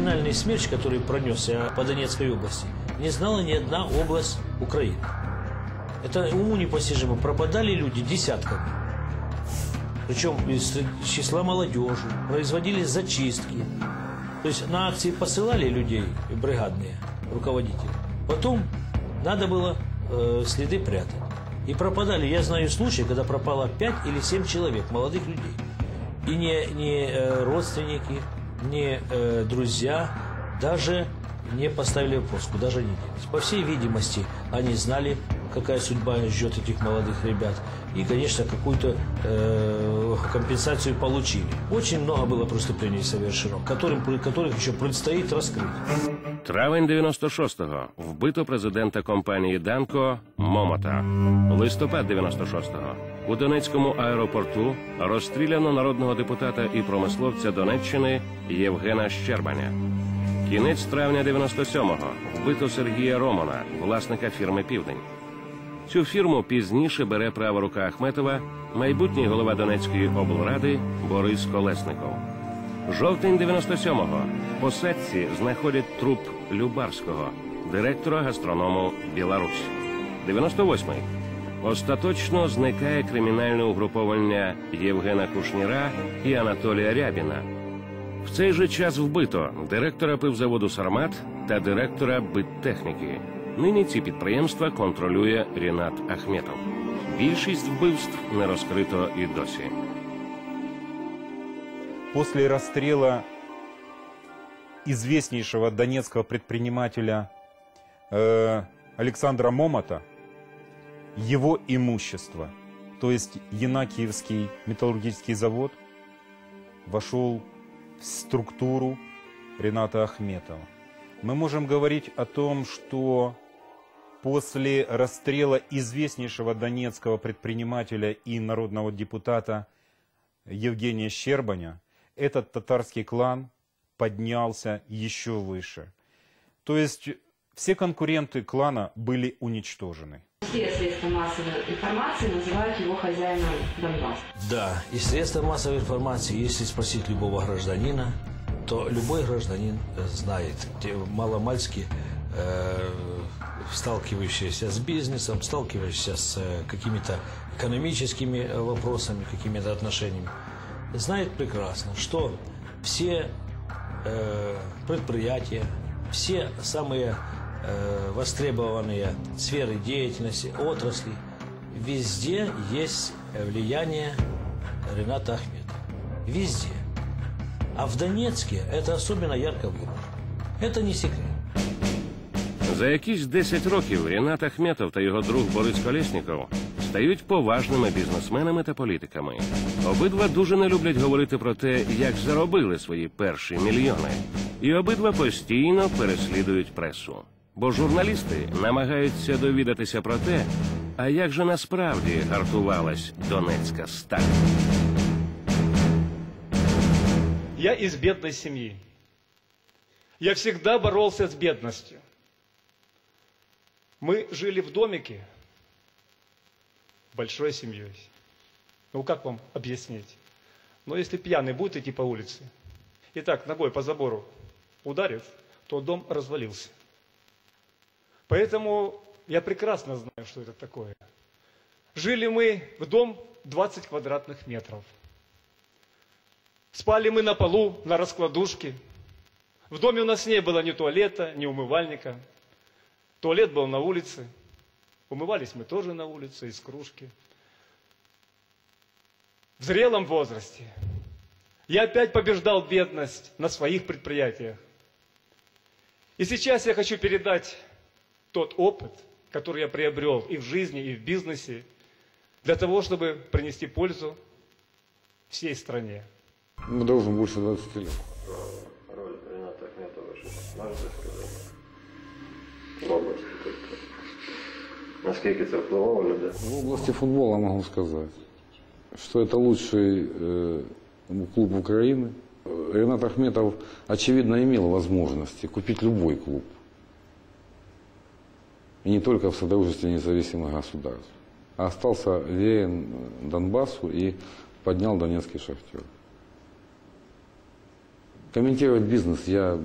криминальный смерч, который пронесся по Донецкой области, не знала ни одна область Украины. Это уму непостижимо. Пропадали люди десятками. Причем из числа молодежи. Производились зачистки. То есть на акции посылали людей бригадные руководители. Потом надо было э, следы прятать. И пропадали, я знаю случаи, когда пропало 5 или 7 человек, молодых людей. И не, не э, родственники, не э, друзья, даже не поставили опуску, даже не. По всей видимости, они знали, какая судьба ждет этих молодых ребят. И, конечно, какую-то э, компенсацию получили. Очень много было преступлений совершено, которым, которых еще предстоит раскрыть. Травень 96-го. Вбито президента компанії Данко Момота. Листопад 96-го. У Донецькому аеропорту розстріляно народного депутата і промисловця Донеччини Євгена Щербаня. Кінець травня 97-го. Вбито Сергія Романа, власника фірми Південь. Цю фірму пізніше бере права рука Ахметова, майбутній голова Донецької облради Борис Колесников. Жовтень 97-го. По сетці знаходять труп Любарського, директора гастроному Білорусь. 98-й. Остаточно зникає кримінальне угруповання Євгена Кушніра і Анатолія Рябіна. В цей же час вбито директора пивзаводу Сармат та директора биттехніки. Нині ці підприємства контролює Рінат Ахметов. Більшість вбивств не розкрито і досі. После расстрела известнейшего донецкого предпринимателя э, Александра Момота, его имущество, то есть Янакиевский металлургический завод, вошел в структуру Рената Ахметова. Мы можем говорить о том, что после расстрела известнейшего донецкого предпринимателя и народного депутата Евгения Щербаня, этот татарский клан поднялся еще выше. То есть все конкуренты клана были уничтожены. Все средства массовой информации называют его хозяином Донбасса. Да, и средства массовой информации, если спросить любого гражданина, то любой гражданин э, знает, те маломальски э, сталкивающиеся с бизнесом, сталкивающиеся с э, какими-то экономическими вопросами, какими-то отношениями, знает прекрасно, что все э, предприятия, все самые э, востребованные сферы деятельности, отрасли, везде есть влияние Рената Ахметова. Везде. А в Донецке это особенно ярко выражено. Это не секрет. За якісь 10 років Рінат Ахметов та його друг Борис Колєсніков стають поважними бізнесменами та політиками. Обидва дуже не люблять говорити про те, як заробили свої перші мільйони. І обидва постійно переслідують пресу. Бо журналісти намагаються довідатися про те, а як же насправді гартувалась Донецька сталь. Я из бедной семьи. Я всегда боролся с бедностью. Мы жили в домике большой семьей. Ну, как вам объяснить? Ну, если пьяный будет идти по улице, и так ногой по забору ударит, то дом развалился. Поэтому я прекрасно знаю, что это такое. Жили мы в дом 20 квадратных метров. Спали мы на полу, на раскладушке. В доме у нас не было ни туалета, ни умывальника. Туалет был на улице. Умывались мы тоже на улице, из кружки. В зрелом возрасте я опять побеждал бедность на своих предприятиях. И сейчас я хочу передать тот опыт, который я приобрел и в жизни, и в бизнесе, для того, чтобы принести пользу всей стране. Мы дружим больше 20 лет. Роль Рената Ахметова, можете сказати? В області тобто. Наскільки це впливало людей? В области футбола могу сказать, что это лучший э, клуб Украины. Ренат Ахметов, очевидно, имел возможности купить любой клуб. И не только в Содружестве независимых государств. А остался верен Донбассу и поднял Донецкий шахтер. Комментировать бизнес я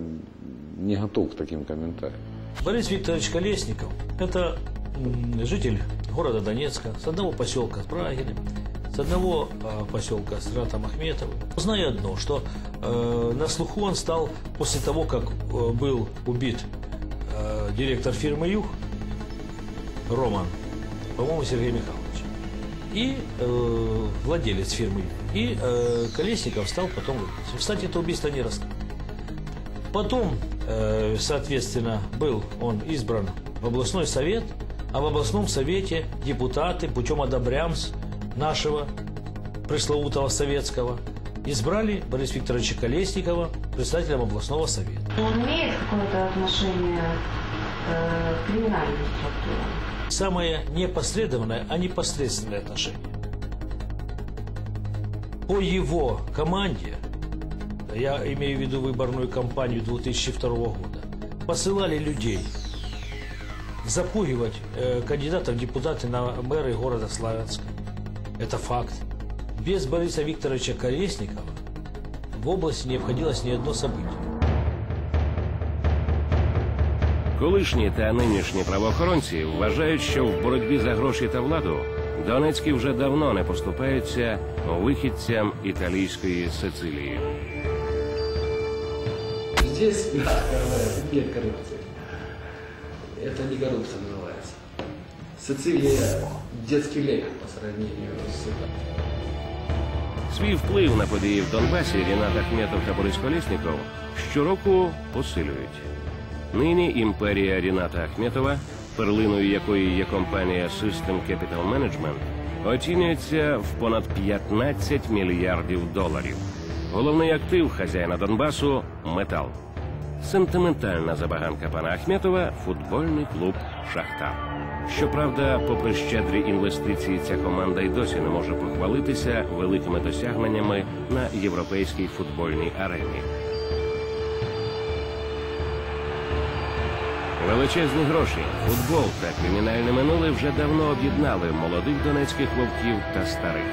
не готов к таким комментариям. Борис Викторович Колесников – это житель города Донецка, с одного поселка Брагиным, с одного э, поселка с Ратом Ахметовым. Знаю одно, что э, на слуху он стал после того, как э, был убит э, директор фирмы «Юг» Роман, по-моему, Сергей Михайлович, и э, владелец фирмы. И э, Колесников стал потом. Кстати, это убийство не раскрыто. Потом, э, соответственно, был он избран в областной совет, а в областном совете депутаты путем одобрямс нашего пресловутого советского избрали Бориса Викторовича Колесникова председателем областного совета. Он имеет какое-то отношение э, к криминальным структурам? Самое непосредственное, а непосредственное отношение. По его команде, я имею в виду выборную кампанию 2002 года, посылали людей запугивать э, кандидатов депутаты на мэры города Славянска. Это факт. Без Бориса Викторовича Колесникова в области не обходилось ни одно событие. Колишні та нинішні правоохоронці вважають, що в боротьбі за гроші та владу Донецькі вже давно не поступаються вихідцям італійської Сицилії. Здесь, нет коррупции. Это не коррупция называется. Сицилия – детский лек по сравнению с Свій вплив на події в Донбасі Рінат Ахметов та Борис Колєсніков щороку посилюють. Нині імперія Ріната Ахметова, перлиною якої є компанія System Capital Management, оцінюється в понад 15 мільярдів доларів. Головний актив хазяїна Донбасу метал. Сентиментальна забаганка пана Ахметова футбольний клуб Шахтар. Щоправда, попри щедрі інвестиції, ця команда й досі не може похвалитися великими досягненнями на європейській футбольній арені. Величезні гроші, футбол та кримінальне минуле вже давно об'єднали молодих донецьких вовків та старих.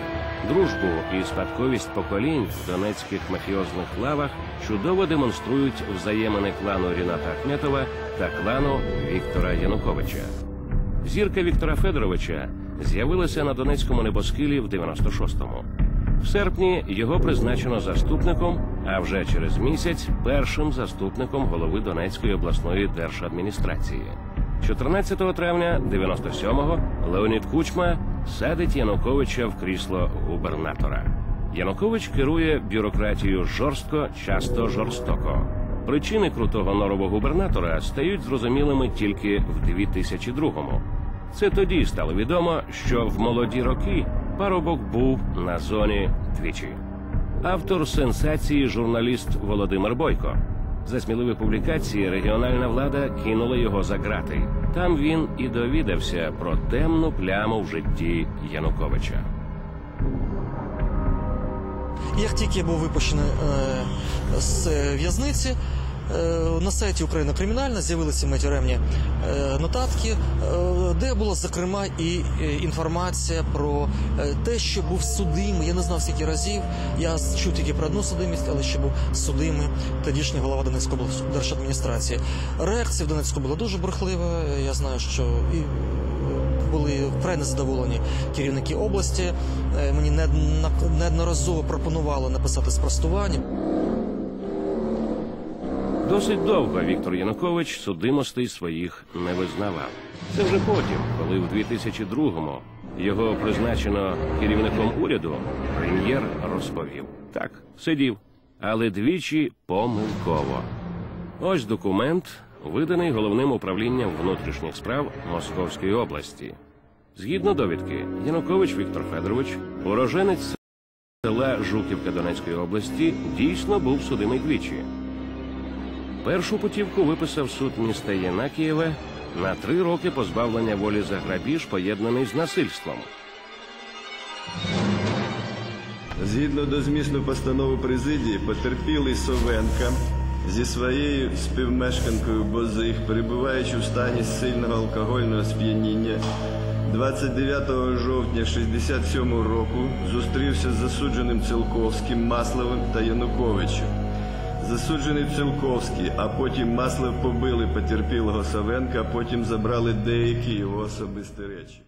Дружбу і спадковість поколінь в донецьких мафіозних лавах чудово демонструють взаємини клану Ріната Ахметова та клану Віктора Януковича. Зірка Віктора Федоровича з'явилася на Донецькому небоскилі в 96-му. В серпні його призначено заступником, а вже через місяць першим заступником голови Донецької обласної держадміністрації. 14 травня 97-го Леонід Кучма садить Януковича в крісло губернатора. Янукович керує бюрократією жорстко, часто жорстоко. Причини крутого нового губернатора стають зрозумілими тільки в 2002-му. Це тоді стало відомо, що в молоді роки парубок був на зоні двічі. Автор сенсації журналіст Володимир Бойко. За сміливі публікації регіональна влада кинула його за ґрати. Там він і довідався про темну пляму в житті Януковича. Як тільки я був випущений е, з в'язниці, е, на сайті Україна Кримінальна з'явилися мої тюремні е, нотатки, е, де була зокрема і е, інформація про е, те, що був судимий. Я не знав скільки разів. Я чув тільки про одну судимість, але що був судимий тодішній голова Донецької облдержадміністрації. Реакція в Донецьку була дуже бурхлива. Я знаю, що і е, були вкрай незадоволені керівники області. Е, Мені неодноразово пропонували написати спростування. Досить довго Віктор Янукович судимостей своїх не визнавав. Це вже потім, коли в 2002-му його призначено керівником уряду, прем'єр розповів. Так, сидів, але двічі помилково. Ось документ, виданий головним управлінням внутрішніх справ Московської області. Згідно довідки, Янукович Віктор Федорович, уроженець села Жуківка Донецької області, дійсно був судимий двічі. Першу путівку виписав суд міста Єнакієве на три роки позбавлення волі за грабіж, поєднаний з насильством. Згідно до змісту постанови президії, потерпілий Совенка зі своєю співмешканкою Бозих, перебуваючи в стані сильного алкогольного сп'яніння, 29 жовтня 67 року зустрівся з засудженим Цілковським, Масловим та Януковичем. Засуджений Пчелковський, а потім Маслов побили потерпілого Савенка, а потім забрали деякі його особисті речі.